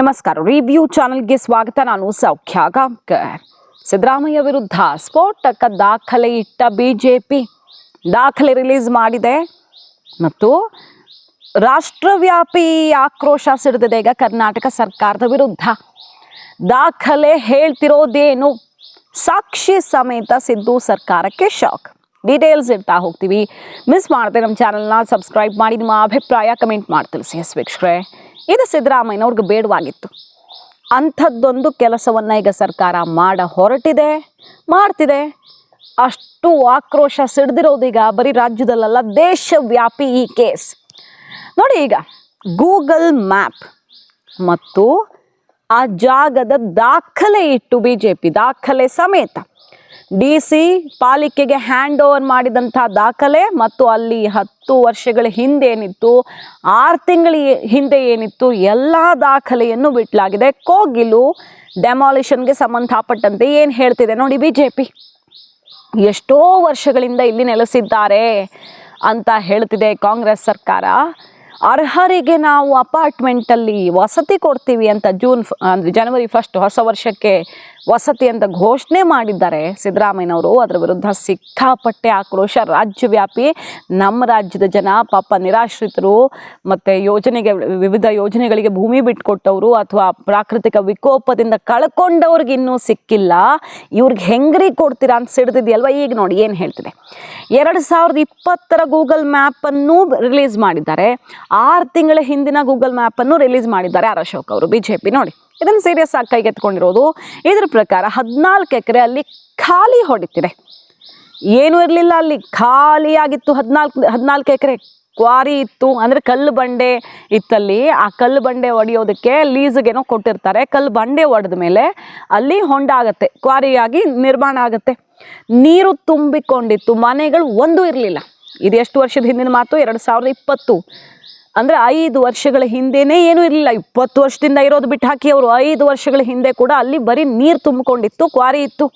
ನಮಸ್ಕಾರ. ರಿವ್ಯೂ ಚಾನೆಲ್ಗೆ ಸ್ವಾಗತ. ನಾನು ಸೌಖ್ಯ ಗಾಂವ್ಕರ್. ಸಿದ್ದರಾಮಯ್ಯ ವಿರುದ್ಧ ಸ್ಫೋಟಕ ದಾಖಲೆ ಇಟ್ಟ ಬಿಜೆಪಿ ದಾಖಲೆ ರಿಲೀಸ್ ಮಾಡಿದೆ. ಮತ್ತು ರಾಷ್ಟ್ರವ್ಯಾಪಿ ಆಕ್ರೋಶ ಸಿಡಿದಿದೆ ಈಗ ಕರ್ನಾಟಕ ಸರ್ಕಾರದ ವಿರುದ್ಧ. ದಾಖಲೆ ಹೇಳ್ತಿರೋದೇನು? ಸಾಕ್ಷಿ ಸಮೇತ ಸಿದ್ದು ಸರ್ಕಾರಕ್ಕೆ ಶಾಕ್ ಡೀಟೇಲ್ಸ್ ಇಡ್ತಾ ಹೋಗ್ತೀವಿ. ಮಿಸ್ ಮಾಡದೆ ನಮ್ಮ ಚಾನಲ್ನ ಸಬ್ಸ್ಕ್ರೈಬ್ ಮಾಡಿ, ನಿಮ್ಮ ಅಭಿಪ್ರಾಯ ಕಮೆಂಟ್ ಮಾಡಿ ತಿಳಿಸಿ, ಎಸ್ ವೀಕ್ಷಕರೇ. ಇದು ಸಿದ್ದರಾಮಯ್ಯನವ್ರಿಗೆ ಬೇಡವಾಗಿತ್ತು. ಅಂಥದ್ದೊಂದು ಕೆಲಸವನ್ನು ಈಗ ಸರ್ಕಾರ ಮಾಡ ಹೊರಟಿದೆ, ಮಾಡ್ತಿದೆ. ಅಷ್ಟು ಆಕ್ರೋಶ ಸಿಡ್ದಿರೋದೀಗ ಬರೀ ರಾಜ್ಯದಲ್ಲಲ್ಲ, ದೇಶವ್ಯಾಪಿ ಈ ಕೇಸ್. ನೋಡಿ ಈಗ, ಗೂಗಲ್ ಮ್ಯಾಪ್ ಮತ್ತು ಆ ಜಾಗದ ದಾಖಲೆ ಇಟ್ಟು ಬಿ ಜೆ ಪಿ ದಾಖಲೆ ಸಮೇತ. ಡಿ ಸಿ ಪಾಲಿಕೆಗೆ ಹ್ಯಾಂಡ್ ಓವರ್ ಮಾಡಿದಂಥ ದಾಖಲೆ ಮತ್ತು ಅಲ್ಲಿ ಹತ್ತು ವರ್ಷಗಳ ಹಿಂದೆ ಏನಿತ್ತು, ಆರು ತಿಂಗಳ ಹಿಂದೆ ಏನಿತ್ತು, ಎಲ್ಲ ದಾಖಲೆಯನ್ನು ಬಿಟ್ಟಲಾಗಿದೆ ಕೋಗಿಲು ಡೆಮಾಲಿಷನ್ಗೆ ಸಂಬಂಧಪಟ್ಟಂತೆ ಏನು ಹೇಳ್ತಿದೆ ನೋಡಿ ಬಿ ಜೆ ಪಿ ಎಷ್ಟೋ ವರ್ಷಗಳಿಂದ ಇಲ್ಲಿ ನೆಲೆಸಿದ್ದಾರೆ ಅಂತ ಹೇಳ್ತಿದೆ ಕಾಂಗ್ರೆಸ್ ಸರ್ಕಾರ. ಅರ್ಹರಿಗೆ ನಾವು ಅಪಾರ್ಟ್ಮೆಂಟಲ್ಲಿ ವಸತಿ ಕೊಡ್ತೀವಿ ಅಂತ ಜೂನ್ ಅಂದರೆ ಜನವರಿ ಫಸ್ಟ್ ಹೊಸ ವರ್ಷಕ್ಕೆ ವಸತಿ ಅಂತ ಘೋಷಣೆ ಮಾಡಿದ್ದಾರೆ ಸಿದ್ದರಾಮಯ್ಯನವರು. ಅದರ ವಿರುದ್ಧ ಸಿಕ್ಕಾಪಟ್ಟೆ ಆಕ್ರೋಶ. ರಾಜ್ಯವ್ಯಾಪಿ ನಮ್ಮ ರಾಜ್ಯದ ಜನ ಪಾಪ ನಿರಾಶ್ರಿತರು ಮತ್ತು ಯೋಜನೆಗೆ ವಿವಿಧ ಯೋಜನೆಗಳಿಗೆ ಭೂಮಿ ಬಿಟ್ಕೊಟ್ಟವರು ಅಥವಾ ಪ್ರಾಕೃತಿಕ ವಿಕೋಪದಿಂದ ಕಳ್ಕೊಂಡವ್ರಿಗೆ ಇನ್ನೂ ಸಿಕ್ಕಿಲ್ಲ. ಇವ್ರಿಗೆ ಹೆಂಗ್ರಿ ಕೊಡ್ತೀರಾ ಅಂತ ಸಿಡ್ದಿದೆಯಲ್ವ? ಈಗ ನೋಡಿ ಏನು ಹೇಳ್ತಿದೆ. ಎರಡು ಸಾವಿರದ ಇಪ್ಪತ್ತರ ಗೂಗಲ್ ಮ್ಯಾಪನ್ನು ರಿಲೀಸ್ ಮಾಡಿದ್ದಾರೆ. ಆರು ತಿಂಗಳ ಹಿಂದಿನ ಗೂಗಲ್ ಮ್ಯಾಪನ್ನು ರಿಲೀಸ್ ಮಾಡಿದ್ದಾರೆ ಆರ್ ಅಶೋಕ್ ಅವರು ಬಿ ನೋಡಿ. ಇದನ್ನು ಸೀರಿಯಸ್ ಆಗಿ ಕೈಗೆತ್ಕೊಂಡಿರೋದು ಇದ್ರ ಪ್ರಕಾರ ಹದಿನಾಲ್ಕು ಎಕರೆ ಅಲ್ಲಿ ಖಾಲಿ ಹೊಡಿತಿದೆ. ಏನೂ ಇರಲಿಲ್ಲ ಅಲ್ಲಿ. ಖಾಲಿಯಾಗಿತ್ತು ಹದಿನಾಲ್ಕು ಹದಿನಾಲ್ಕು ಎಕರೆ. ಕ್ವಾರಿ ಇತ್ತು. ಅಂದರೆ ಕಲ್ಲು ಬಂಡೆ ಇತ್ತಲ್ಲಿ. ಆ ಕಲ್ಲು ಬಂಡೆ ಒಡೆಯೋದಕ್ಕೆ ಲೀಸ್ಗೇನೋ ಕೊಟ್ಟಿರ್ತಾರೆ. ಕಲ್ಲು ಬಂಡೆ ಒಡೆದ ಮೇಲೆ ಅಲ್ಲಿ ಹೊಂಡ ಆಗುತ್ತೆ ಕ್ವಾರಿಯಾಗಿ ನಿರ್ಮಾಣ ಆಗುತ್ತೆ. ನೀರು ತುಂಬಿಕೊಂಡಿತ್ತು. ಮನೆಗಳು ಒಂದೂ ಇರಲಿಲ್ಲ. ಇದು ಎಷ್ಟು ವರ್ಷದ ಹಿಂದಿನ ಮಾತು? ಎರಡು ಸಾವಿರದ ಇಪ್ಪತ್ತು. ಅಂದರೆ ಐದು ವರ್ಷಗಳ ಹಿಂದೆನೇ ಏನೂ ಇರಲಿಲ್ಲ. ಇಪ್ಪತ್ತು ವರ್ಷದಿಂದ ಇರೋದು ಬಿಟ್ಟು ಹಾಕಿ ಅವರು ಐದು ವರ್ಷಗಳ ಹಿಂದೆ ಕೂಡ ಅಲ್ಲಿ ಬರೀ ನೀರು ತುಂಬಿಕೊಂಡಿತ್ತು, ಕ್ವಾರಿ ಇತ್ತು.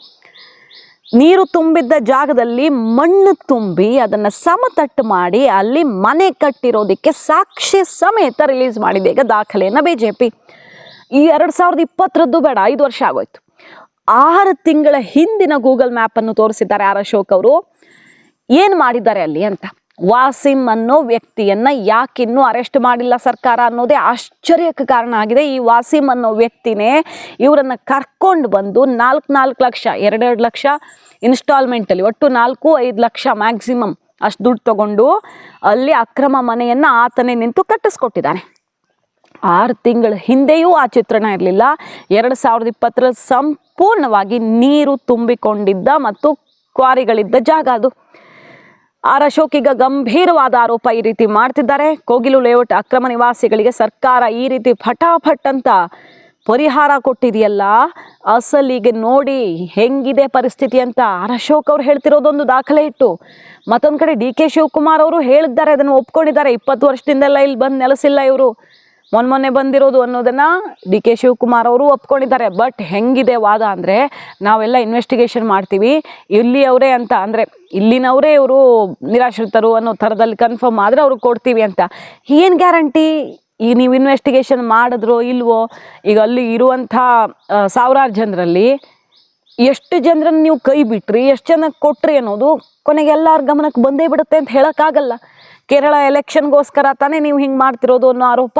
ನೀರು ತುಂಬಿದ್ದ ಜಾಗದಲ್ಲಿ ಮಣ್ಣು ತುಂಬಿ ಅದನ್ನು ಸಮತಟ್ಟು ಮಾಡಿ ಅಲ್ಲಿ ಮನೆ ಕಟ್ಟಿರೋದಕ್ಕೆ ಸಾಕ್ಷಿ ಸಮೇತ ರಿಲೀಸ್ ಮಾಡಿದೆ. ಈಗ ದಾಖಲೆಯನ್ನು ಬಿ ಜೆ ಪಿ ಈ ಎರಡು ಸಾವಿರದ ಇಪ್ಪತ್ತರದ್ದು ಬೇಡ, ಐದು ವರ್ಷ ಆಗೋಯ್ತು. ಆರು ತಿಂಗಳ ಹಿಂದಿನ ಗೂಗಲ್ ಮ್ಯಾಪನ್ನು ತೋರಿಸಿದ್ದಾರೆ ಆರ್ ಅಶೋಕ್ ಅವರು. ಏನು ಮಾಡಿದ್ದಾರೆ ಅಲ್ಲಿ ಅಂತ? ವಾಸಿಂ ಅನ್ನೋ ವ್ಯಕ್ತಿಯನ್ನ ಯಾಕಿನ್ನೂ ಅರೆಸ್ಟ್ ಮಾಡಿಲ್ಲ ಸರ್ಕಾರ ಅನ್ನೋದೇ ಆಶ್ಚರ್ಯಕ್ಕೆ ಕಾರಣ ಆಗಿದೆ. ಈ ವಾಸಿಂ ಅನ್ನೋ ವ್ಯಕ್ತಿನೇ ಇವರನ್ನ ಕರ್ಕೊಂಡು ಬಂದು ನಾಲ್ಕು ನಾಲ್ಕು ಲಕ್ಷ, ಎರಡೆರಡು ಲಕ್ಷ ಇನ್ಸ್ಟಾಲ್ಮೆಂಟಲ್ಲಿ ಒಟ್ಟು ನಾಲ್ಕು ಐದು ಲಕ್ಷ ಮ್ಯಾಕ್ಸಿಮಮ್ ಅಷ್ಟು ದುಡ್ಡು ತಗೊಂಡು ಅಲ್ಲಿ ಅಕ್ರಮ ಮನೆಯನ್ನು ಆತನೇ ನಿಂತು ಕಟ್ಟಿಸ್ಕೊಟ್ಟಿದ್ದಾನೆ. ಆರು ತಿಂಗಳ ಹಿಂದೆಯೂ ಆ ಚಿತ್ರಣ ಇರಲಿಲ್ಲ. ಎರಡು ಸಾವಿರದ ಇಪ್ಪತ್ತರ ಸಂಪೂರ್ಣವಾಗಿ ನೀರು ತುಂಬಿಕೊಂಡಿದ್ದ ಮತ್ತು ಕ್ವಾರಿಗಳಿದ್ದ ಜಾಗ ಅದು. ಆರ್ ಅಶೋಕ್ ಈಗ ಗಂಭೀರವಾದ ಆರೋಪ ಈ ರೀತಿ ಮಾಡ್ತಿದ್ದಾರೆ. ಕೋಗಿಲು ಲೇಔಟ್ ಅಕ್ರಮ ನಿವಾಸಿಗಳಿಗೆ ಸರ್ಕಾರ ಈ ರೀತಿ ಫಟಾಫಟ್ ಅಂತ ಪರಿಹಾರ ಕೊಟ್ಟಿದೆಯಲ್ಲ? ಅಸಲಿಗೆ ನೋಡಿ ಹೆಂಗಿದೆ ಪರಿಸ್ಥಿತಿ ಅಂತ ಆರ್ ಅಶೋಕ್ ಅವ್ರು ಹೇಳ್ತಿರೋದೊಂದು ದಾಖಲೆ ಇಟ್ಟು. ಮತ್ತೊಂದು ಕಡೆ ಡಿ ಕೆ ಶಿವಕುಮಾರ್ ಅವರು ಹೇಳಿದ್ದಾರೆ, ಅದನ್ನು ಒಪ್ಕೊಂಡಿದ್ದಾರೆ. ಇಪ್ಪತ್ತು ವರ್ಷದಿಂದೆಲ್ಲ ಇಲ್ಲಿ ಬಂದು ನೆಲೆಸಿಲ್ಲ ಇವರು. ಮೊನ್ನೆ ಮೊನ್ನೆ ಬಂದಿರೋದು ಅನ್ನೋದನ್ನ ಡಿ ಕೆ ಶಿವಕುಮಾರ್ ಅವರು ಒಪ್ಕೊಂಡಿದ್ದಾರೆ. ಬಟ್ ಹೆಂಗಿದೆ ವಾದ ಅಂದರೆ ನಾವೆಲ್ಲ ಇನ್ವೆಸ್ಟಿಗೇಷನ್ ಮಾಡ್ತೀವಿ. ಇಲ್ಲಿಯವರೇ ಅಂತ ಅಂದರೆ ಇಲ್ಲಿನವರೇ ಇವರು ನಿರಾಶ್ರಿತರು ಅನ್ನೋ ಥರದಲ್ಲಿ ಕನ್ಫರ್ಮ್ ಆದರೆ ಅವ್ರಿಗೆ ಕೊಡ್ತೀವಿ ಅಂತ. ಏನು ಗ್ಯಾರಂಟಿ ಈಗ ನೀವು ಇನ್ವೆಸ್ಟಿಗೇಷನ್ ಮಾಡಿದ್ರೋ ಇಲ್ವೋ? ಈಗ ಅಲ್ಲಿ ಇರುವಂಥ ಸಾವಿರಾರು ಜನರಲ್ಲಿ ಎಷ್ಟು ಜನರನ್ನು ನೀವು ಕೈ ಬಿಟ್ರಿ, ಎಷ್ಟು ಜನಕ್ಕೆ ಕೊಟ್ರಿ ಅನ್ನೋದು ಕೊನೆಗೆ ಎಲ್ಲರ ಗಮನಕ್ಕೆ ಬಂದೇ ಬಿಡುತ್ತೆ ಅಂತ ಹೇಳೋಕ್ಕಾಗಲ್ಲ. ಕೇರಳ ಎಲೆಕ್ಷನ್ಗೋಸ್ಕರ ತಾನೇ ನೀವು ಹಿಂಗೆ ಮಾಡ್ತಿರೋದು ಅನ್ನೋ ಆರೋಪ.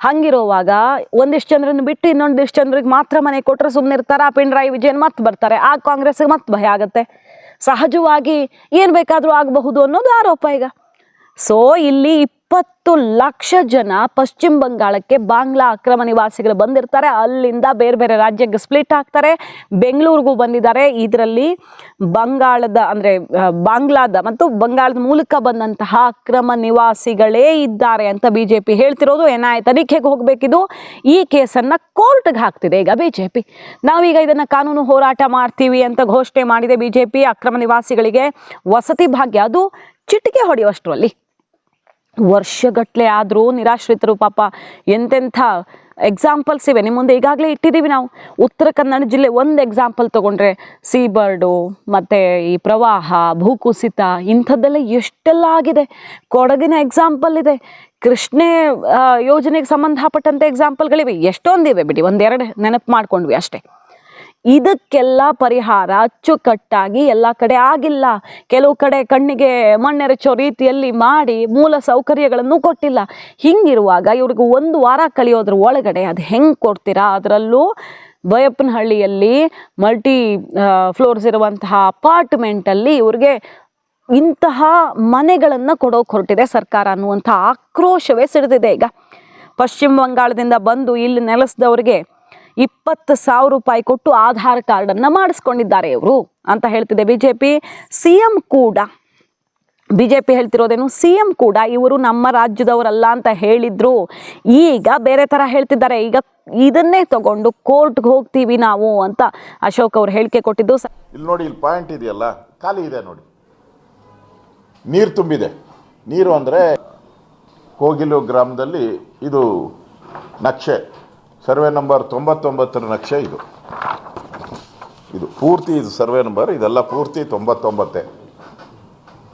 ಹಂಗಿರೋವಾಗ ಒಂದಿಷ್ಟು ಜನರನ್ನು ಬಿಟ್ಟು ಇನ್ನೊಂದಿಷ್ಟು ಜನರಿಗೆ ಮಾತ್ರ ಮನೆ ಕೊಟ್ಟರೆ ಸುಮ್ಮನೆ ಇರ್ತಾರೆ ಆ ಪಿಣರಾಯಿ ವಿಜಯನ್ ಮತ್ತೆ ಬರ್ತಾರೆ. ಆ ಕಾಂಗ್ರೆಸ್ಗೆ ಮತ್ತೆ ಭಯ ಆಗುತ್ತೆ. ಸಹಜವಾಗಿ ಏನು ಬೇಕಾದರೂ ಆಗಬಹುದು ಅನ್ನೋದು ಆರೋಪ ಈಗ. ಸೊ ಇಲ್ಲಿ ಇಪ್ಪತ್ತು ಲಕ್ಷ ಜನ ಪಶ್ಚಿಮ ಬಂಗಾಳಕ್ಕೆ ಬಾಂಗ್ಲಾ ಅಕ್ರಮ ನಿವಾಸಿಗಳು ಬಂದಿರ್ತಾರೆ. ಅಲ್ಲಿಂದ ಬೇರೆ ಬೇರೆ ರಾಜ್ಯಕ್ಕೆ ಸ್ಪ್ಲಿಟ್ ಆಗ್ತಾರೆ. ಬೆಂಗಳೂರಿಗೂ ಬಂದಿದ್ದಾರೆ. ಇದರಲ್ಲಿ ಬಂಗಾಳದ ಅಂದರೆ ಬಾಂಗ್ಲಾದ ಮತ್ತು ಬಂಗಾಳದ ಮೂಲಕ ಬಂದಂತಹ ಅಕ್ರಮ ನಿವಾಸಿಗಳೇ ಇದ್ದಾರೆ ಅಂತ ಬಿ ಜೆ ಪಿ ಹೇಳ್ತಿರೋದು. ಎನ್ ಐ ತನಿಖೆಗೆ ಹೋಗಬೇಕಿದು. ಈ ಕೇಸನ್ನು ಕೋರ್ಟ್ಗೆ ಹಾಕ್ತಿದೆ. ಈಗ ಬಿ ಜೆ ಪಿ ನಾವೀಗ ಇದನ್ನು ಕಾನೂನು ಹೋರಾಟ ಮಾಡ್ತೀವಿ ಅಂತ ಘೋಷಣೆ ಮಾಡಿದೆ ಬಿ ಜೆ ಅಕ್ರಮ ನಿವಾಸಿಗಳಿಗೆ. ವಸತಿ ಭಾಗ್ಯ, ಅದು ಚಿಟಿಕೆ ಹೊಡೆಯುವಷ್ಟರಲ್ಲಿ. ವರ್ಷಗಟ್ಟಲೆ ಆದರೂ ನಿರಾಶ್ರಿತರು ಪಾಪ ಎಂತೆಂಥ ಎಕ್ಸಾಂಪಲ್ಸ್ ಇವೆ. ನಿಮ್ಮ ಮುಂದೆ ಈಗಾಗಲೇ ಇಟ್ಟಿದ್ದೀವಿ ನಾವು. ಉತ್ತರ ಕನ್ನಡ ಜಿಲ್ಲೆ ಒಂದು ಎಕ್ಸಾಂಪಲ್ ತೊಗೊಂಡ್ರೆ ಸೀಬರ್ಡು, ಮತ್ತು ಈ ಪ್ರವಾಹ, ಭೂಕುಸಿತ, ಇಂಥದ್ದೆಲ್ಲ ಎಷ್ಟೆಲ್ಲ ಆಗಿದೆ. ಕೊಡಗಿನ ಎಕ್ಸಾಂಪಲ್ ಇದೆ. ಕೃಷ್ಣೆ ಯೋಜನೆಗೆ ಸಂಬಂಧಪಟ್ಟಂಥ ಎಕ್ಸಾಂಪಲ್ಗಳಿವೆ ಎಷ್ಟೊಂದಿವೆ ಬಿಡಿ. ಒಂದೆರಡು ನೆನಪು ಮಾಡ್ಕೊಂಡ್ವಿ ಅಷ್ಟೇ. ಇದಕ್ಕೆಲ್ಲ ಪರಿಹಾರ ಅಚ್ಚುಕಟ್ಟಾಗಿ ಎಲ್ಲ ಕಡೆ ಆಗಿಲ್ಲ. ಕೆಲವು ಕಡೆ ಕಣ್ಣಿಗೆ ಮಣ್ಣೆರಚೋ ರೀತಿಯಲ್ಲಿ ಮಾಡಿ ಮೂಲ ಸೌಕರ್ಯಗಳನ್ನು ಕೊಟ್ಟಿಲ್ಲ. ಹಿಂಗಿರುವಾಗ ಇವ್ರಿಗೆ ಒಂದು ವಾರ ಕಳಿಯೋದ್ರ ಒಳಗಡೆ ಅದು ಹೆಂಗೆ ಕೊಡ್ತೀರಾ? ಅದರಲ್ಲೂ ಬಯಪ್ಪನಹಳ್ಳಿಯಲ್ಲಿ ಮಲ್ಟಿ ಫ್ಲೋರ್ಸ್ ಇರುವಂತಹ ಅಪಾರ್ಟ್ಮೆಂಟಲ್ಲಿ ಇವ್ರಿಗೆ ಇಂತಹ ಮನೆಗಳನ್ನು ಕೊಡೋಕೆ ಹೊರಟಿದೆ ಸರ್ಕಾರ ಅನ್ನುವಂಥ ಆಕ್ರೋಶವೇ ಸಿಡಿದಿದೆ ಈಗ. ಪಶ್ಚಿಮ ಬಂಗಾಳದಿಂದ ಬಂದು ಇಲ್ಲಿ ನೆಲೆಸಿದವ್ರಿಗೆ ಇಪ್ಪತ್ತು ಸಾವಿರ ರೂಪಾಯಿ ಕೊಟ್ಟು ಆಧಾರ್ ಕಾರ್ಡನ್ನು ಮಾಡಿಸ್ಕೊಂಡಿದ್ದಾರೆ ಇವರು ಅಂತ ಹೇಳ್ತಿದೆ B J P C M ಕೂಡ ಬಿ ಜೆ ಪಿ ಹೇಳ್ತಿರೋದೇನು ಸಿ ಎಂ ಕೂಡ ಇವರು ನಮ್ಮ ರಾಜ್ಯದವರಲ್ಲ ಅಂತ ಹೇಳಿದ್ರು. ಈಗ ಬೇರೆ ಥರ ಹೇಳ್ತಿದ್ದಾರೆ. ಈಗ ಇದನ್ನೇ ತಗೊಂಡು ಕೋರ್ಟ್ಗೆ ಹೋಗ್ತೀವಿ ನಾವು ಅಂತ ಅಶೋಕ್ ಅವ್ರು ಹೇಳಿಕೆ ಕೊಟ್ಟಿದ್ದು. ಇಲ್ಲಿ ನೋಡಿ, ಇಲ್ಲಿ ಪಾಯಿಂಟ್ ಇದೆಯಲ್ಲ, ಖಾಲಿ ಇದೆ ನೋಡಿ. ನೀರು ತುಂಬಿದೆ. ನೀರು ಅಂದರೆ ಕೋಗಿಲು ಗ್ರಾಮದಲ್ಲಿ ಇದು ನಕ್ಷೆ. ಸರ್ವೆ ನಂಬರ್ ತೊಂಬತ್ತೊಂಬತ್ತರ ನಕ್ಷೆ ಇದು. ಇದು ಪೂರ್ತಿ ಇದು ಸರ್ವೆ ನಂಬರ್, ಇದೆಲ್ಲ ಪೂರ್ತಿ ತೊಂಬತ್ತೊಂಬತ್ತೇ.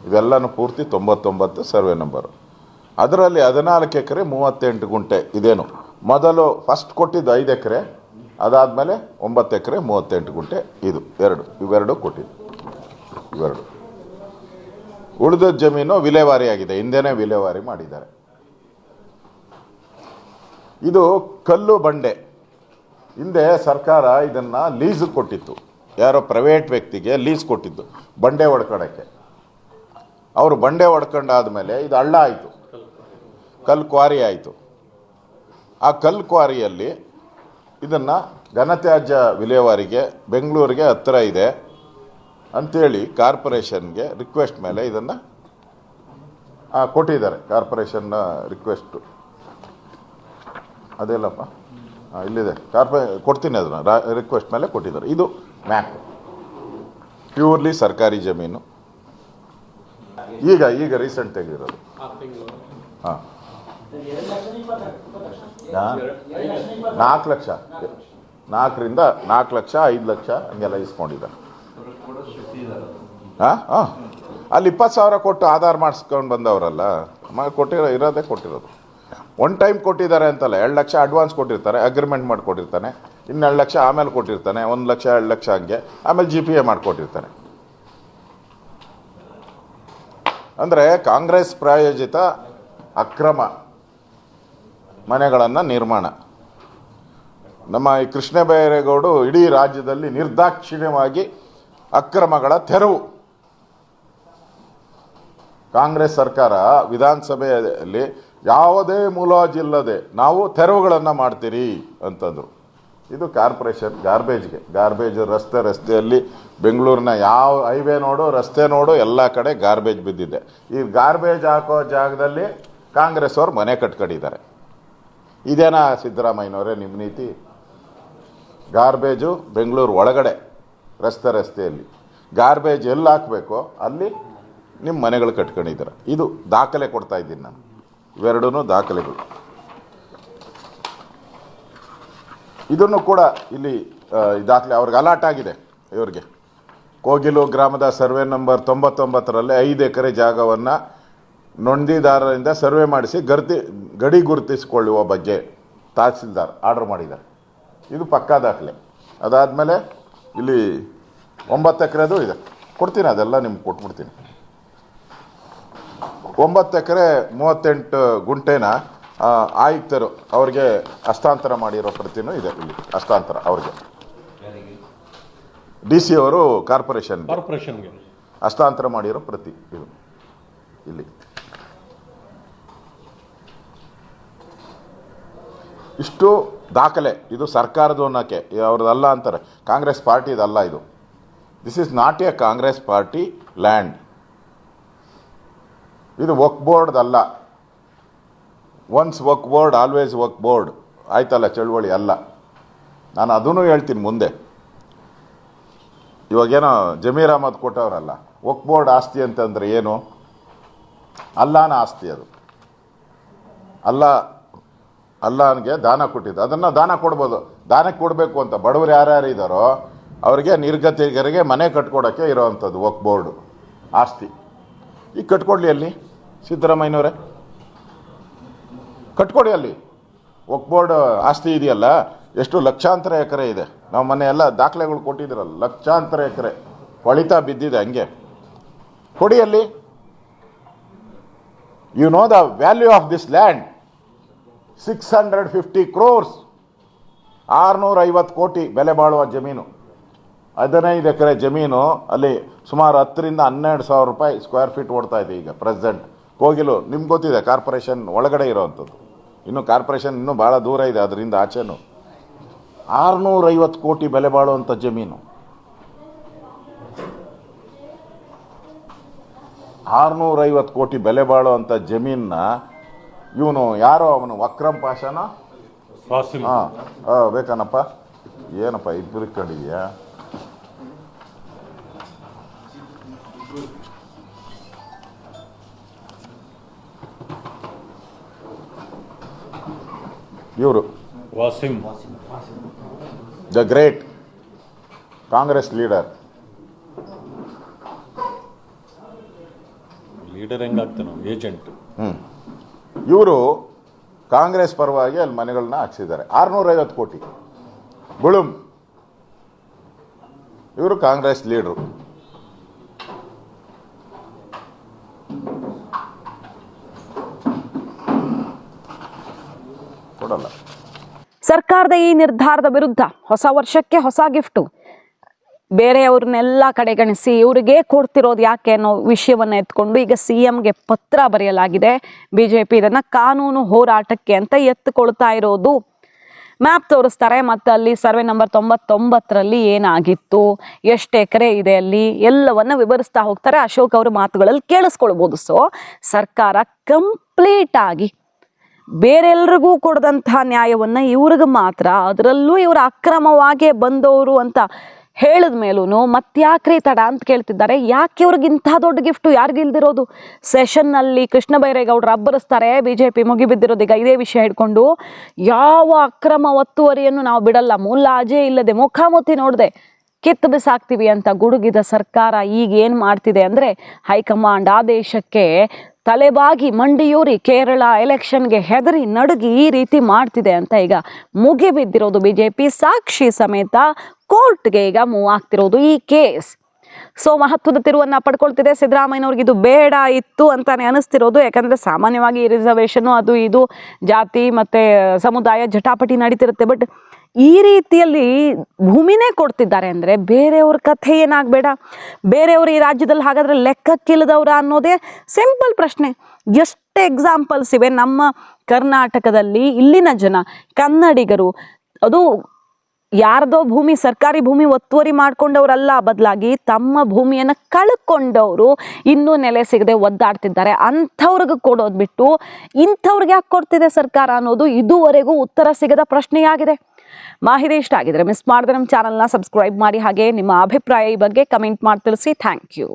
ಇವೆಲ್ಲನೂ ಪೂರ್ತಿ ತೊಂಬತ್ತೊಂಬತ್ತು ಸರ್ವೆ ನಂಬರು. ಅದರಲ್ಲಿ ಹದಿನಾಲ್ಕು ಎಕರೆ ಮೂವತ್ತೆಂಟು ಗುಂಟೆ ಇದೇನು. ಮೊದಲು ಫಸ್ಟ್ ಕೊಟ್ಟಿದ್ದು ಐದು ಎಕರೆ, ಅದಾದಮೇಲೆ ಒಂಬತ್ತು ಎಕರೆ ಮೂವತ್ತೆಂಟು ಗುಂಟೆ ಇದು. ಎರಡು, ಇವೆರಡು ಕೊಟ್ಟಿದ್ದು. ಇವೆರಡು. ಉಳಿದ ಜಮೀನು ವಿಲೇವಾರಿ ಆಗಿದೆ ಹಿಂದೆನೇ ವಿಲೇವಾರಿ ಮಾಡಿದ್ದಾರೆ. ಇದು ಕಲ್ಲು ಬಂಡೆ. ಹಿಂದೆ ಸರ್ಕಾರ ಇದನ್ನು ಲೀಸ್ ಕೊಟ್ಟಿತ್ತು. ಯಾರೋ ಪ್ರೈವೇಟ್ ವ್ಯಕ್ತಿಗೆ ಲೀಸ್ ಕೊಟ್ಟಿದ್ದು ಬಂಡೆ ಹೊಡ್ಕೊಳಕ್ಕೆ ಅವರು ಬಂಡೆ ಮೇಲೆ ಇದು ಹಳ್ಳ ಆಯಿತು. ಕಲ್ಲು ಕ್ವಾರಿ ಆಯಿತು. ಆ ಕಲ್ಲು ಕ್ವಾರಿಯಲ್ಲಿ ಇದನ್ನು ಘನತ್ಯಾಜ್ಯ ವಿಲೇವಾರಿಗೆ ಬೆಂಗಳೂರಿಗೆ ಹತ್ತಿರ ಇದೆ ಅಂಥೇಳಿ ಕಾರ್ಪೊರೇಷನ್ಗೆ ರಿಕ್ವೆಸ್ಟ್ ಮೇಲೆ ಇದನ್ನು ಕೊಟ್ಟಿದ್ದಾರೆ. ಕಾರ್ಪೊರೇಷನ್ನ ರಿಕ್ವೆಸ್ಟು ಅದೇಲ್ಲಪ್ಪ ಇಲ್ಲಿದೆ. ಕಾರ್ಪೇ, ಕೊಡ್ತೀನಿ ಅದನ್ನು. ರಿಕ್ವೆಸ್ಟ್ ಮೇಲೆ ಕೊಟ್ಟಿದ್ದಾರೆ. ಇದು ಮ್ಯಾಪ್ ಪ್ಯೂರ್ಲಿ ಸರ್ಕಾರಿ ಜಮೀನು. ಈಗ ಈಗ ರೀಸೆಂಟ್ ತೆಗೆದಿರೋದು ಹಾಂ. ನಾಲ್ಕು ಲಕ್ಷ. ನಾಲ್ಕರಿಂದ ನಾಲ್ಕು ಲಕ್ಷ, ಐದು ಲಕ್ಷ ಹಂಗೆಲ್ಲ ಇಸ್ಕೊಂಡಿದ್ದಾರೆ. ಹಾಂ ಹಾಂ. ಅಲ್ಲಿ ಇಪ್ಪತ್ತು ಸಾವಿರ ಕೊಟ್ಟು ಆಧಾರ್ ಮಾಡಿಸ್ಕೊಂಡು ಬಂದವರಲ್ಲ ಕೊಟ್ಟಿರೋ, ಇರೋದೇ ಕೊಟ್ಟಿರೋದು. ಒನ್ ಟೈಮ್ ಕೊಟ್ಟಿದ್ದಾರೆ ಅಂತಲ್ಲ, ಎರಡು ಲಕ್ಷ ಅಡ್ವಾನ್ಸ್ ಕೊಟ್ಟಿರ್ತಾರೆ ಅಗ್ರಿಮೆಂಟ್ ಮಾಡಿಕೊಟ್ಟಿರ್ತಾನೆ. ಇನ್ನೆರಡು ಲಕ್ಷ ಆಮೇಲೆ ಕೊಟ್ಟಿರ್ತಾನೆ, ಒಂದು ಲಕ್ಷ, ಎರಡು ಲಕ್ಷ ಹಂಗೆ. ಆಮೇಲೆ ಜಿ ಪಿ ಎ ಮಾಡಿಕೊಟ್ಟಿರ್ತಾನೆ. ಅಂದರೆ ಕಾಂಗ್ರೆಸ್ ಪ್ರಾಯೋಜಿತ ಅಕ್ರಮ ಮನೆಗಳನ್ನು ನಿರ್ಮಾಣ. ನಮ್ಮ ಈ ಕೃಷ್ಣ ಬೈರೇಗೌಡು ಇಡೀ ರಾಜ್ಯದಲ್ಲಿ ನಿರ್ದಾಕ್ಷಿಣ್ಯವಾಗಿ ಅಕ್ರಮಗಳ ತೆರವು. ಕಾಂಗ್ರೆಸ್ ಸರ್ಕಾರ ವಿಧಾನಸಭೆಯಲ್ಲಿ ಯಾವುದೇ ಮುಲಾಜಿಲ್ಲದೆ ನಾವು ತೆರವುಗಳನ್ನು ಮಾಡ್ತೀರಿ ಅಂತಂದರು. ಇದು ಕಾರ್ಪೊರೇಷನ್ ಗಾರ್ಬೇಜ್ಗೆ. ಗಾರ್ಬೇಜ್ ರಸ್ತೆ, ರಸ್ತೆಯಲ್ಲಿ ಬೆಂಗಳೂರಿನ ಯಾವ ಹೈವೇ ನೋಡು, ರಸ್ತೆ ನೋಡು ಎಲ್ಲ ಕಡೆ ಗಾರ್ಬೇಜ್ ಬಿದ್ದಿದೆ. ಈ ಗಾರ್ಬೇಜ್ ಹಾಕೋ ಜಾಗದಲ್ಲಿ ಕಾಂಗ್ರೆಸ್ ಅವ್ರು ಮನೆ ಕಟ್ಕೊಂಡಿದ್ದಾರೆ. ಇದೇನಾ ಸಿದ್ದರಾಮಯ್ಯನವರೇ ನಿಮ್ಮ ನೀತಿ? ಗಾರ್ಬೇಜು ಬೆಂಗಳೂರು ಒಳಗಡೆ, ರಸ್ತೆ, ರಸ್ತೆಯಲ್ಲಿ. ಗಾರ್ಬೇಜ್ ಎಲ್ಲಿ ಹಾಕಬೇಕೋ ಅಲ್ಲಿ ನಿಮ್ಮ ಮನೆಗಳು ಕಟ್ಕೊಂಡಿದ್ದಾರೆ. ಇದು ದಾಖಲೆ ಕೊಡ್ತಾ ಇದ್ದೀನಿ ನಾನು. ಇವೆರಡೂ ದಾಖಲೆಗಳು. ಇದನ್ನು ಕೂಡ ಇಲ್ಲಿ ದಾಖಲೆ ಅವ್ರಿಗೆ ಅಲರ್ಟ್ ಆಗಿದೆ ಇವ್ರಿಗೆ. ಕೋಗಿಲು ಗ್ರಾಮದ ಸರ್ವೆ ನಂಬರ್ ತೊಂಬತ್ತೊಂಬತ್ತರಲ್ಲಿ ಐದು ಎಕರೆ ಜಾಗವನ್ನು ನೊಂದಿದಾರರಿಂದ ಸರ್ವೆ ಮಾಡಿಸಿ ಗರ್ತಿ, ಗಡಿ ಗುರುತಿಸಿಕೊಳ್ಳುವ ಬಗ್ಗೆ ತಹಸೀಲ್ದಾರ್ ಆರ್ಡರ್ ಮಾಡಿದ್ದಾರೆ. ಇದು ಪಕ್ಕಾ ದಾಖಲೆ. ಅದಾದಮೇಲೆ ಇಲ್ಲಿ ಒಂಬತ್ತು ಎಕರೆದು ಇದೆ. ಕೊಡ್ತೀನಿ, ಅದೆಲ್ಲ ನಿಮ್ಗೆ ಕೊಟ್ಬಿಡ್ತೀನಿ. ಒಂಬತ್ತು ಎಕರೆ ಮೂವತ್ತೆಂಟು ಗುಂಟೆನ ಆಯುಕ್ತರು ಅವ್ರಿಗೆ ಹಸ್ತಾಂತರ ಮಾಡಿರೋ ಪ್ರತಿನೂ ಇದೆ ಇಲ್ಲಿ ಹಸ್ತಾಂತರ ಅವ್ರಿಗೆ. ಡಿ ಸಿ ಅವರು ಕಾರ್ಪೊರೇಷನ್ ಕಾರ್ಪೊರೇಷನ್ಗೆ. ಹಸ್ತಾಂತರ ಮಾಡಿರೋ ಪ್ರತಿ ಇದು ಇಲ್ಲಿ. ಇಷ್ಟು ದಾಖಲೆ ಇದು ಸರ್ಕಾರದ್ದು ಅನ್ನೋಕ್ಕೆ ಅವ್ರದ್ದಲ್ಲ ಅಂತಾರೆ. ಕಾಂಗ್ರೆಸ್ ಪಾರ್ಟಿದಲ್ಲ ಇದು. This is not a Congress party land ಇದು Waqf ಬೋರ್ಡ್ದಲ್ಲ once Waqf board always Waqf board ಆಯ್ತಲ್ಲ ಚಳುವಳಿ ಅಲ್ಲ. ನಾನು ಅದನ್ನು ಹೇಳ್ತೀನಿ ಮುಂದೆ. ಇವಾಗೇನೋ ಜಮೀರ್ ಅಹಮದ್ ಕೊಟ್ಟವರಲ್ಲ. ವಕ್ ಬೋರ್ಡ್ ಆಸ್ತಿ ಅಂತಂದ್ರೆ ಏನು? ಅಲ್ಲಾನ ಆಸ್ತಿ ಅದು. ಅಲ್ಲ, ಅಲ್ಲಾನ್ಗೆ ದಾನ ಕೊಟ್ಟಿದ್ದು. ಅದನ್ನು ದಾನ ಕೊಡ್ಬೋದು. ದಾನಕ್ಕೆ ಕೊಡಬೇಕು ಅಂತ ಬಡವರು ಯಾರ್ಯಾರು ಇದ್ದಾರೋ ಅವರಿಗೆ ನಿರ್ಗತಿಗರಿಗೆ ಮನೆ ಕಟ್ಕೊಡೋಕ್ಕೆ ಇರೋವಂಥದ್ದು ವಕ್ ಬೋರ್ಡು ಆಸ್ತಿ. ಈಗ ಕಟ್ಕೊಡ್ಲಿ ಅಲ್ಲಿ ಸಿದ್ದರಾಮಯ್ಯನವರೇ? ಕಟ್ಕೊಡಿ ಅಲ್ಲಿ. ಒಕ್ಬೋರ್ಡ್ ಆಸ್ತಿ ಇದೆಯಲ್ಲ, ಎಷ್ಟು ಲಕ್ಷಾಂತರ ಎಕರೆ ಇದೆ. ನಾವು ಮೊನ್ನೆ ಎಲ್ಲ ದಾಖಲೆಗಳು ಕೊಟ್ಟಿದ್ದೀರಲ್ಲ ಲಕ್ಷಾಂತರ ಎಕರೆ. ಹೊಳಿತಾ ಬಿದ್ದಿದೆ ಹಂಗೆ. ಕೊಡಿ ಅಲ್ಲಿ. You know the value of this land six hundred fifty crores ಆರುನೂರ ಐವತ್ತು ಕೋಟಿ ಬೆಲೆ ಬಾಳುವ ಜಮೀನು. ಹದಿನೈದು ಎಕರೆ ಜಮೀನು ಅಲ್ಲಿ ಸುಮಾರು ಹತ್ತರಿಂದ ಹನ್ನೆರಡು ಸಾವಿರ ರೂಪಾಯಿ ಸ್ಕ್ವೇರ್ ಫೀಟ್ ಓಡ್ತಾ ಇದೆ ಈಗ ಪ್ರೆಸೆಂಟ್ ಕೋಗಿಲು ನಿಮ್ಗೆ ಗೊತ್ತಿದೆ ಕಾರ್ಪೊರೇಷನ್ ಒಳಗಡೆ ಇರೋವಂಥದ್ದು ಇನ್ನು ಕಾರ್ಪೊರೇಷನ್ ಇನ್ನೂ ಭಾಳ ದೂರ ಇದೆ ಅದರಿಂದ ಆಚೆನೂ. ಆರುನೂರೈವತ್ತು ಕೋಟಿ ಬೆಲೆ ಬಾಳುವಂಥ ಜಮೀನು. ಆರುನೂರೈವತ್ತು ಕೋಟಿ ಬೆಲೆ ಬಾಳುವಂಥ ಜಮೀನನ್ನ ಇವನು ಯಾರೋ ಅವನು ವಕ್ರಂ ಪಾಷಾನ? ಹಾಂ ಬೇಕನಪ್ಪ. ಏನಪ್ಪ ಇಬ್ಬರು ಕಂಡಿದ್ಯಾ ಇವರು. Wasim. The great Congress leader. Leader ಹೆಂಗಾಗ್ತಾನೆ agent. ಹ್ಞೂ ಇವರು ಕಾಂಗ್ರೆಸ್ ಪರವಾಗಿ ಅಲ್ಲಿ ಮನೆಗಳನ್ನ ಹಾಕ್ಸಿದ್ದಾರೆ. ಆರುನೂರೈವತ್ತು ಕೋಟಿ. ಗುಳುಂ ಇವರು ಕಾಂಗ್ರೆಸ್ ಲೀಡ್ರು. ಸರ್ಕಾರದ ಈ ನಿರ್ಧಾರದ ವಿರುದ್ಧ ಹೊಸ ವರ್ಷಕ್ಕೆ ಹೊಸ ಗಿಫ್ಟು. ಬೇರೆಯವ್ರನ್ನೆಲ್ಲ ಕಡೆಗಣಿಸಿ ಇವರಿಗೆ ಕೊಡ್ತಿರೋದು ಯಾಕೆ ಅನ್ನೋ ವಿಷಯವನ್ನು ಎತ್ಕೊಂಡು ಈಗ ಸಿ ಎಂಗೆ ಪತ್ರ ಬರೆಯಲಾಗಿದೆ. ಬಿ ಜೆ ಪಿ ಇದನ್ನು ಕಾನೂನು ಹೋರಾಟಕ್ಕೆ ಅಂತ ಎತ್ತುಕೊಳ್ತಾ ಇರೋದು. ಮ್ಯಾಪ್ ತೋರಿಸ್ತಾರೆ, ಮತ್ತು ಅಲ್ಲಿ ಸರ್ವೆ ನಂಬರ್ ತೊಂಬತ್ತೊಂಬತ್ತರಲ್ಲಿ ಏನಾಗಿತ್ತು, ಎಷ್ಟು ಎಕರೆ ಇದೆ ಅಲ್ಲಿ, ಎಲ್ಲವನ್ನು ವಿವರಿಸ್ತಾ ಹೋಗ್ತಾರೆ. ಅಶೋಕ್ ಅವರ ಮಾತುಗಳಲ್ಲಿ ಕೇಳಿಸ್ಕೊಳ್ಬೋದು. ಸೊ ಸರ್ಕಾರ ಕಂಪ್ಲೀಟ್ ಆಗಿ ಬೇರೆಲ್ರಿಗೂ ಕೊಡದಂತಹ ನ್ಯಾಯವನ್ನ ಇವ್ರಿಗೆ ಮಾತ್ರ. ಅದರಲ್ಲೂ ಇವರು ಅಕ್ರಮವಾಗೇ ಬಂದವರು ಅಂತ ಹೇಳಿದ ಮೇಲೂ ಮತ್ಯಾಕ್ರಿ ತಡ ಅಂತ ಕೇಳ್ತಿದ್ದಾರೆ. ಯಾಕೆ ಇವ್ರಿಗೆ ಇಂಥ ದೊಡ್ಡ ಗಿಫ್ಟು ಯಾರಿಗಿಲ್ದಿರೋದು ಸೆಷನ್ನಲ್ಲಿ ಕೃಷ್ಣ ಬೈರೇಗೌಡರು ಅಬ್ಬರಿಸ್ತಾರೆ ಬಿ ಜೆ ಪಿ ಮುಗಿಬಿದ್ದಿರೋದು ಈಗ ಇದೇ ವಿಷಯ ಹಿಡ್ಕೊಂಡು. ಯಾವ ಅಕ್ರಮ ಒತ್ತುವರಿಯನ್ನು ನಾವು ಬಿಡಲ್ಲ. ಮುಲ್ಲಾಜೇ ಇಲ್ಲದೆ ಮುಖಾಮುಖಿ ನೋಡದೆ ಕಿತ್ತು ಬಿಸಾಕ್ತೀವಿ ಅಂತ ಗುಡುಗಿದ ಸರ್ಕಾರ ಈಗ ಏನು ಮಾಡ್ತಿದೆ ಅಂದರೆ ಹೈಕಮಾಂಡ್ ಆದೇಶಕ್ಕೆ ತಲೆಬಾಗಿ ಮಂಡಿಯೂರಿ ಕೇರಳ ಎಲೆಕ್ಷನ್ಗೆ ಹೆದರಿ ನಡುಗಿ ಈ ರೀತಿ ಮಾಡ್ತಿದೆ ಅಂತ ಈಗ ಮುಗಿಬಿದ್ದಿರೋದು ಬಿ ಜೆ ಪಿ ಸಾಕ್ಷಿ ಸಮೇತ ಕೋರ್ಟ್ಗೆ ಈಗ ಮೂವ್ ಆಗ್ತಿರೋದು ಈ ಕೇಸ್. ಸೊ ಮಹತ್ವದ ತಿರುವನ್ನ ಪಡ್ಕೊಳ್ತಿದೆ ಸಿದ್ದರಾಮಯ್ಯನವ್ರಿಗೆ ಇದು ಬೇಡ, ಇತ್ತು ಅಂತಾನೆ ಅನಿಸ್ತಿರೋದು. ಯಾಕಂದ್ರೆ ಸಾಮಾನ್ಯವಾಗಿ ಈ ರಿಸರ್ವೇಷನ್ ಅದು ಇದು ಜಾತಿ ಮತ್ತೆ ಸಮುದಾಯ ಜಟಾಪಟಿ ನಡೀತಿರುತ್ತೆ. ಬಟ್ ಈ ರೀತಿಯಲ್ಲಿ ಭೂಮಿನೇ ಕೊಡ್ತಿದ್ದಾರೆ ಅಂದರೆ ಬೇರೆಯವ್ರ ಕಥೆ ಏನಾಗಬೇಡ. ಬೇರೆಯವರು ಈ ರಾಜ್ಯದಲ್ಲಿ ಹಾಗಾದ್ರೆ ಲೆಕ್ಕಕ್ಕಿಲ್ಲದವ್ರ ಅನ್ನೋದೇ ಸಿಂಪಲ್ ಪ್ರಶ್ನೆ. ಎಷ್ಟು ಎಕ್ಸಾಂಪಲ್ಸ್ ಇವೆ ನಮ್ಮ ಕರ್ನಾಟಕದಲ್ಲಿ ಇಲ್ಲಿನ ಜನ, ಕನ್ನಡಿಗರು. ಅದು ಯಾರ್ದೋ ಭೂಮಿ, ಸರ್ಕಾರಿ ಭೂಮಿ ಒತ್ತುವರಿ ಮಾಡ್ಕೊಂಡವರಲ್ಲ ಬದಲಾಗಿ ತಮ್ಮ ಭೂಮಿಯನ್ನು ಕಳ್ಕೊಂಡವರು ಇನ್ನೂ ನೆಲೆ ಸಿಗದೆ ಒದ್ದಾಡ್ತಿದ್ದಾರೆ. ಅಂಥವ್ರಿಗೆ ಕೊಡೋದು ಬಿಟ್ಟು ಇಂಥವ್ರಿಗೆ ಯಾಕೆ ಕೊಡ್ತಿದೆ ಸರ್ಕಾರ ಅನ್ನೋದು ಇದುವರೆಗೂ ಉತ್ತರ ಸಿಗದ ಪ್ರಶ್ನೆಯಾಗಿದೆ. ಮಾಹಿತಿ ಇಷ್ಟ ಆಗಿದ್ರೆ ಮಿಸ್ ಮಾಡಿದ್ರೆ ನಮ್ಮ ಚಾನಲ್ನ ಸಬ್ಸ್ಕ್ರೈಬ್ ಮಾಡಿ ಹಾಗೆ ನಿಮ್ಮ ಅಭಿಪ್ರಾಯ ಈ ಬಗ್ಗೆ ಕಮೆಂಟ್ ಮಾಡಿ ತಿಳಿಸಿ. Thank you